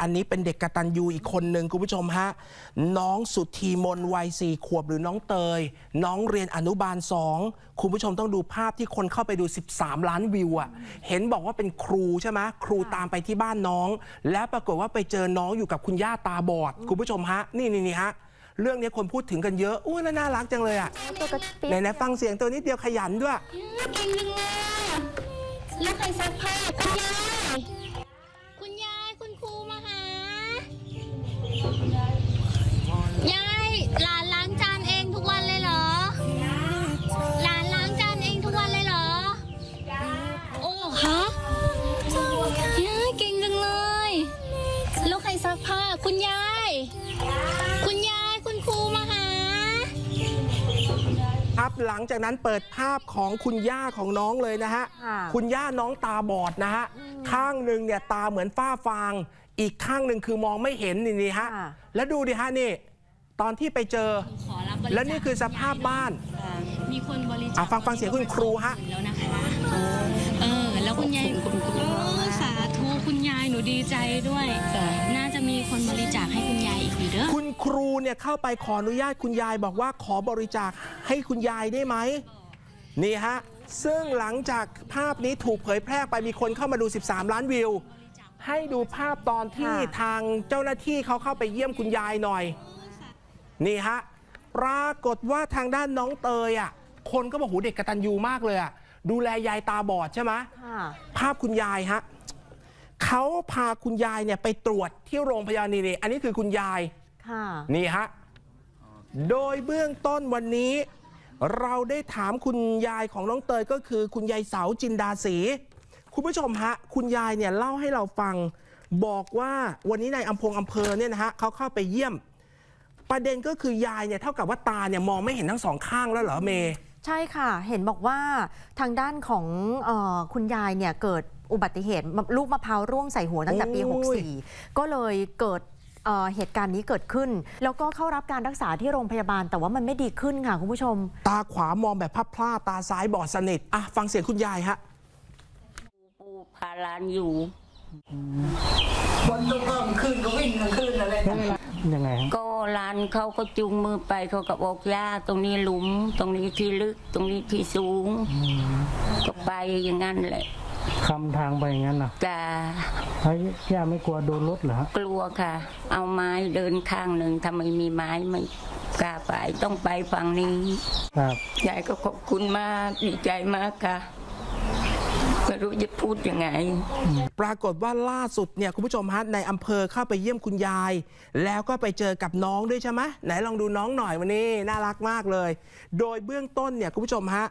อันนี้เป็นเด็กกตัญญูอีกคนหนึ่งคุณผู้ชมฮะ น้องสุธีมนวัยสี่ขวบหรือน้องเตย น้องเรียนอนุบาลสองคุณผู้ชมต้องดูภาพที่คนเข้าไปดู 13 ล้านวิวอะเห็นบอกว่าเป็นครูใช่ไหมครูตามไปที่บ้านน้อง แล้วปรากฏว่าไปเจอน้องอยู่กับคุณย่าตาบอด คุณผู้ชมฮะ นี่นี่นี่ฮะเรื่องนี้คนพูดถึงกันเยอะอุ้ยแล้วน่ารักจังเลยอะตัวกระปิดไหนๆฟังเสียงตัวนิดเดียวขยันด้วย ครับ หลังจากนั้นเปิดภาพของคุณย่าของน้องเลยนะฮะ ค่ะ คุณย่าน้องตาบอดนะฮะ ข้างหนึ่งเนี่ยตาเหมือนฝ้าฟาง อีกข้างหนึ่งคือมองไม่เห็นนี่นี่ฮะ ค่ะ แล้วดูดิฮะนี่ ตอนที่ไปเจอ ขอรับบริจาคแล้วนี่คือสภาพบ้านมีคนบริจาอะคฟังฟังเสียงคุณครูฮะ แล้วนะคะ เออ แล้วคุณยายเออสาธุคุณยายหนูดีใจด้วย น่าจะมีคนบริจาคให้ คุณยายอีกอยู่เด้อคุณครูเนี่ยเข้าไปขออนุญาตคุณยายบอกว่าขอบริจาคให้คุณยายได้ไหมนี่ฮะซึ่งหลังจากภาพนี้ถูกเผยแพร่ไปมีคนเข้ามาดู 13 ล้านวิว ให้ดูภาพตอนที่ค่ะทางเจ้าหน้าที่เขาเข้าไปเยี่ยมคุณยายหน่อย นี่ฮะปรากฏว่าทางด้านน้องเตยอะคนก็บอกหูเด็กกระตันยูมากเลยอะดูแลยายตาบอดใช่ไหมค่ะภาพคุณยายฮะเขาพาคุณยายเนี่ยไปตรวจที่โรงพยาบาลนี่นี่อันนี้คือคุณยายค่ะ นี่ฮะ โดยเบื้องต้นวันนี้ เราได้ถามคุณยายของน้องเตยก็คือคุณยายเสาจินดาศรีคุณผู้ชมฮะ คุณยายเนี่ยเล่าให้เราฟัง บอกว่าวันนี้ในอำพงอำเภอเนี่ยนะฮะเขาเข้าไปเยี่ยม ประเด็นก็คือยายเนี่ยเท่ากับว่าตาเนี่ยมองไม่เห็นทั้งสองข้างแล้วเหรอเมย์ใช่ค่ะ เห็นบอกว่าทางด้านของเออคุณยายเนี่ยเกิดอุบัติเหตุมะลูกมะพร้าวร่วงใส่หัวตั้งแต่ปีโอ้ย64 ก็เลยเกิด เอ่อเหตุการณ์นี้เกิดขึ้น แล้วก็เข้ารับการรักษาที่โรงพยาบาล แต่ว่ามันไม่ดีขึ้นค่ะคุณผู้ชม ตาขวามองแบบพลาดๆตาซ้ายบอดสนิทอะฟังเสียงคุณยายฮะปูพาหลานอยู่ฝนตกกลางคืนก็วิ่งกลางคืนอะไรนะยังไงฮะก็หลานเขาก็จูงมือไปเขาก็บอกย่าตรงนี้หลุม ตรงนี้ที่ลึกตรงนี้ที่สูง ก็ไปอย่างนั้นแหละ คำทางไปอย่างนั้นนะจ้าแล้วย่าไม่กลัวโดนรถเหรอฮะกลัวค่ะ เอาไม้เดินข้างหนึ่งถ้าไม่มีไม้ไม่กล้าไปต้องไปฝั่งนี้ครับ ยายก็ขอบคุณมากดีใจมากค่ะไม่รู้จะพูดยังไง ปรากฏว่าล่าสุดเนี่ยคุณผู้ชมฮะในอำเภอเข้าไปเยี่ยมคุณยาย แล้วก็ไปเจอกับน้องด้วยใช่ไหมไหนลองดูน้องหน่อยวันนี้น่ารักมากเลย โดยเบื้องต้นเนี่ยคุณผู้ชมฮะ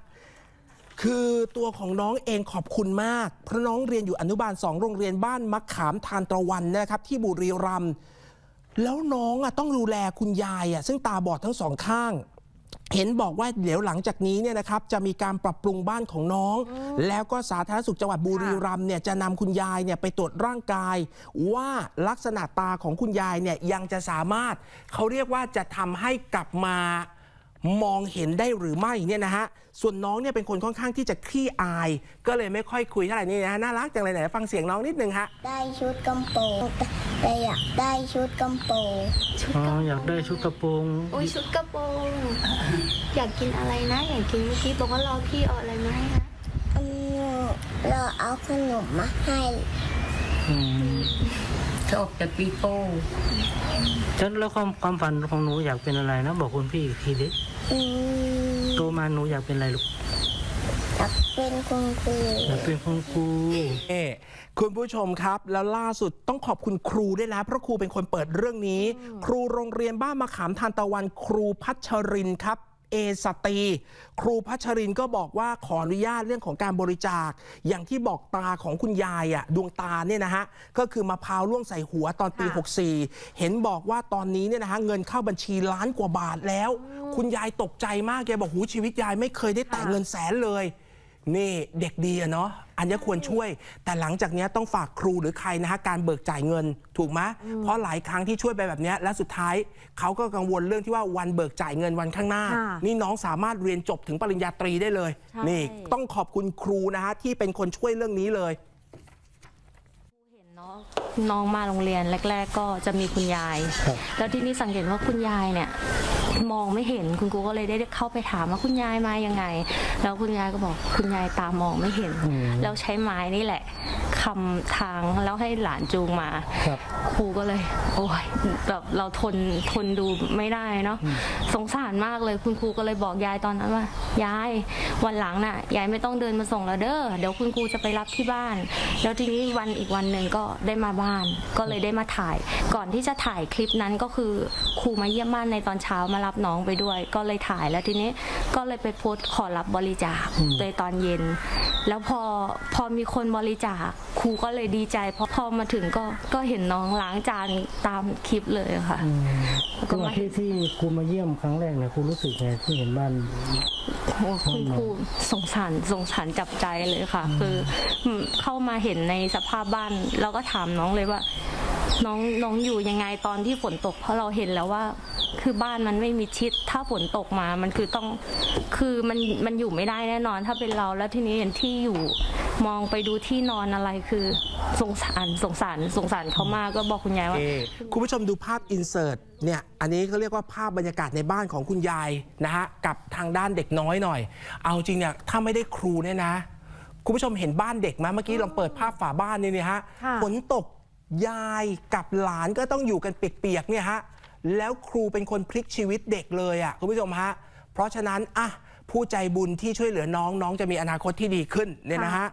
คือตัวของน้องเองขอบคุณมาก เพราะน้องเรียนอยู่อนุบาลสองโรงเรียนบ้านมะขามทานตะวันนะครับ ที่บุรีรัมย์แล้วน้องอะต้องดูแลคุณยายอะซึ่งตาบอดทั้งสองข้าง เห็นบอกว่าเดี๋ยวหลังจากนี้เนี่ยนะครับจะมีการปรับปรุงบ้านของน้อง แล้วก็สาธารณสุขจังหวัดบุรีรัมย์เนี่ยจะนำคุณยายเนี่ยไปตรวจร่างกาย ว่าลักษณะตาของคุณยายเนี่ยยังจะสามารถเขาเรียกว่าจะทำให้กลับมา มองเห็นได้หรือไม่เนี่ยนะฮะ ส่วนน้องเนี่ยเป็นคนค่อนข้างที่จะขี้อาย ก็เลยไม่ค่อยคุยเท่าไหร่นี่นะฮะน่ารักจังเลยไหนฟังเสียงน้องนิดนึงฮะ ได้ชุดกำโปรงแต่อยากได้ชุดกำโปรงอ๋ออยากได้ชุดกระโปรงโอ้ยชุดกระโปรงอยากกินอะไรนะ อยากกินเมื่อกี้บอกว่ารอพี่เอาอะไรมาให้นะอืมเราเอาขนมมาให้ อืม ชอบแต่ปีโป้ฉันแล้วความความฝันของหนูอยากเป็นอะไรนะ บอกคุณพี่อีกทีดิอืมโตมาหนูอยากเป็นอะไรลูกอยากเป็นคุณครูอยากเป็นคุณครู เอ่คุณผู้ชมครับ แล้วล่าสุดต้องขอบคุณครูด้วยนะเพราะครูเป็นคนเปิดเรื่องนี้ ครูโรงเรียนบ้านมะขามทานตะวันครูพัชรินครับ เอสตรีครูพัชรินก็บอกว่าขออนุญาตเรื่องของการบริจาค อย่างที่บอกตาของคุณยายอะดวงตาเนี่ยนะฮะก็คือมะพร้าวล่วงใส่หัวตอนปีค่ะ64 เห็นบอกว่าตอนนี้เนี่ยนะฮะเงินเข้าบัญชีล้านกว่าบาทแล้ว คุณยายตกใจมากแกบอกหูชีวิตยายไม่เคยได้แตะเงินแสนเลย นี่เด็กดีอะเนาะอันนี้ควรช่วย แต่หลังจากเนี้ยต้องฝากครูหรือใครนะฮะการเบิกจ่ายเงินถูกไหมเพราะหลายครั้งที่ช่วยไปแบบเนี้ยและสุดท้ายเขาก็กังวลเรื่องที่ว่าวันเบิกจ่ายเงินวันข้างหน้าค่ะนี่น้องสามารถเรียนจบถึงปริญญาตรีได้เลยใช่นี่ต้องขอบคุณครูนะฮะที่เป็นคนช่วยเรื่องนี้เลยเห็นเนาะ น้องมาโรงเรียนแรก ๆ ก็จะมีคุณยายแล้วที่นี่สังเกตว่าคุณยายเนี่ย มองไม่เห็นคุณครูก็เลยได้เข้าไปถามว่าคุณยายมายังไง แล้วคุณยายก็บอกคุณยายตามองไม่เห็น แล้วใช้ไม้นี่แหละคำทางแล้วให้หลานจูงมา ครับค รูก็เลย โอ้ยแบบเราทนทนดูไม่ได้เนาะสงสารมากเลยคุณครูก็เลยบอกยายตอนนั้นว่ายายวันหลังน่ะยายไม่ต้องเดินมาส่งแล้วเด้อเดี๋ยวคุณครูจะไปรับที่บ้าน แล้วทีนี้วันอีกวันหนึ่งก็ได้มาบ้าน ก็เลยได้มาถ่าย ก่อนที่จะถ่ายคลิปนั้นก็คือครูมาเยี่ยมบ้านในตอนเช้ามารับน้องไปด้วย ก็เลยถ่ายแล้วทีนี้ก็เลยไปโพสต์ขอรับบริจาคในตอนเย็น แล้วพอพอมีคนบริจาคครูก็เลยดีใจเพราะพอมาถึงก็ก็เห็นน้องล้างจานตามคลิปเลยค่ะแล้วก็ก็มาที่ที่ครูมาเยี่ยมครั้งแรกเนี่ยครูรู้สึกไงที่เห็นบ้าน โอ้คุณครูสงสารสงสารจับใจเลยค่ะ คืออืมเข้ามาเห็นในสภาพบ้านเราก็ถามน้องเลยว่า น้องน้องอยู่ยังไงตอนที่ฝนตก เพราะเราเห็นแล้วว่า คือบ้านมันไม่มีชิด ถ้าฝนตกมามันคือต้องคือมันมันอยู่ไม่ได้แน่นอน ถ้าเป็นเราแล้วทีนี้เห็นที่อยู่มองไปดูที่นอนอะไรคือสงสารสงสารสงสารเขามากก็บอกคุณยายว่า คุณผู้ชมดูภาพอินเสิร์ตเนี่ยอันนี้เขาเรียกว่าภาพบรรยากาศในบ้านของคุณยายนะฮะกับทางด้านเด็กน้อยหน่อย เอาจริงเนี่ยถ้าไม่ได้ครูเนี่ยนะ คุณผู้ชมเห็นบ้านเด็กไหมเมื่อกี้ลองเปิดภาพฝาบ้านนี่เนี่ยฮะค่ะฝนตกยายกับหลานก็ต้องอยู่กันเปียกๆเนี่ยฮะ แล้วครูเป็นคนพลิกชีวิตเด็กเลยอะคุณผู้ชมฮะเพราะฉะนั้นอะผู้ใจบุญที่ช่วยเหลือน้องน้องจะมีอนาคตที่ดีขึ้นเนี่ยนะฮะ